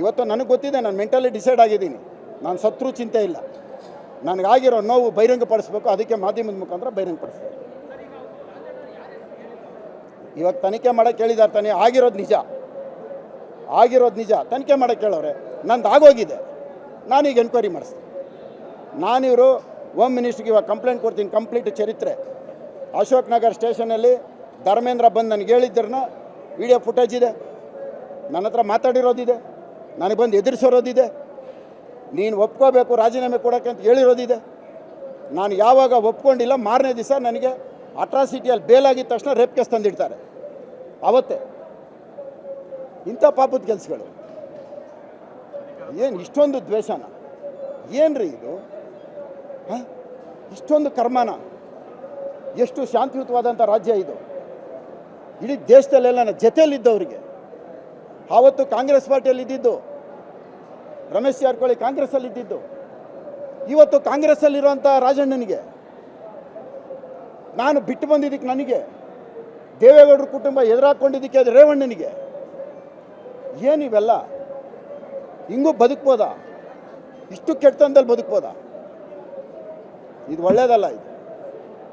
ಇವತ್ತು ನನಗೆ ಗೊತ್ತಿದೆ, ನಾನು ಮೆಂಟಲಿ ಡಿಸೈಡ್ ಆಗಿದ್ದೀನಿ. ನಾನು ಸತ್ರು ಚಿಂತೆ ಇಲ್ಲ. ನನಗಾಗಿರೋ ನೋವು ಬಹಿರಂಗಪಡಿಸ್ಬೇಕು, ಅದಕ್ಕೆ ಮಾಧ್ಯಮದ ಮುಖಾಂತರ ಬಹಿರಂಗಪಡಿಸ್ಬೇಕು. ಇವಾಗ ತನಿಖೆ ಮಾಡೋಕೆ ಕೇಳಿದ್ದಾರೆ ತಾನೇ, ಆಗಿರೋದು ನಿಜ. ಆಗಿರೋದು ನಿಜ. ತನಿಖೆ ಮಾಡೋಕ್ಕೆ ಕೇಳೋರೆ ನಂದು ಆಗೋಗಿದೆ. ನಾನೀಗ ಎನ್ಕ್ವೈರಿ ಮಾಡಿಸ್ತೀನಿ. ನಾನಿವರು ಹೋಮ್ ಮಿನಿಸ್ಟ್ರಿಗೆ ಇವಾಗ ಕಂಪ್ಲೇಂಟ್ ಕೊಡ್ತೀನಿ ಕಂಪ್ಲೀಟ್ ಚರಿತ್ರೆ. ಅಶೋಕ್ ನಗರ್ ಸ್ಟೇಷನಲ್ಲಿ ಧರ್ಮೇಂದ್ರ ಬಂದು ನನಗೆ ಹೇಳಿದ್ದರನ್ನ ವಿಡಿಯೋ ಫುಟೇಜ್ ಇದೆ. ನನ್ನ ಹತ್ರ ಮಾತಾಡಿರೋದಿದೆ. ನನಗೆ ಬಂದು ಎದುರಿಸಿರೋದಿದೆ. ನೀನು ಒಪ್ಕೋಬೇಕು, ರಾಜೀನಾಮೆ ಕೊಡೋಕ್ಕೆ ಅಂತ ಹೇಳಿರೋದಿದೆ. ನಾನು ಯಾವಾಗ ಒಪ್ಕೊಂಡಿಲ್ಲ, ಮಾರನೇ ದಿವಸ ನನಗೆ ಅಟ್ರಾಸಿಟಿಯಲ್ಲಿ ಬೇಲಾಗಿದ್ದ ತಕ್ಷಣ ರೇಪ್ ಕೇಸ್ ತಂದಿಡ್ತಾರೆ. ಆವತ್ತೇ ಇಂಥ ಪಾಪದ ಕೆಲಸಗಳು. ಏನು ಇಷ್ಟೊಂದು ದ್ವೇಷನ? ಏನ್ರಿ ಇದು? ಹಾಂ? ಇಷ್ಟೊಂದು ಕರ್ಮನ? ಎಷ್ಟು ಶಾಂತಿಯುತವಾದಂಥ ರಾಜ್ಯ ಇದು. ಇಡೀ ದೇಶದಲ್ಲೆಲ್ಲ ಜೊತೆಯಲ್ಲಿದ್ದವರಿಗೆ. ಆವತ್ತು ಕಾಂಗ್ರೆಸ್ ಪಾರ್ಟಿಯಲ್ಲಿ ಇದ್ದಿದ್ದು ರಮೇಶ್ ಜಾರಕಿಹೊಳಿ ಕಾಂಗ್ರೆಸ್ಸಲ್ಲಿ ಇದ್ದಿದ್ದು. ಇವತ್ತು ಕಾಂಗ್ರೆಸ್ಸಲ್ಲಿರುವಂಥ ರಾಜಣ್ಣನಿಗೆ, ನಾನು ಬಿಟ್ಟು ಬಂದಿದ್ದಕ್ಕೆ ನನಗೆ, ದೇವೇಗೌಡರ ಕುಟುಂಬ ಎದುರಾಕೊಂಡಿದ್ದಕ್ಕೆ ಅದು ರೇವಣ್ಣನಿಗೆ, ಏನು ಇವೆಲ್ಲ? ಹಿಂಗೂ ಬದುಕ್ಬೋದಾ? ಇಷ್ಟು ಕೆಟ್ಟತನದಲ್ಲಿ ಬದುಕ್ಬೋದಾ? ಇದು ಒಳ್ಳೇದಲ್ಲ ಇದು.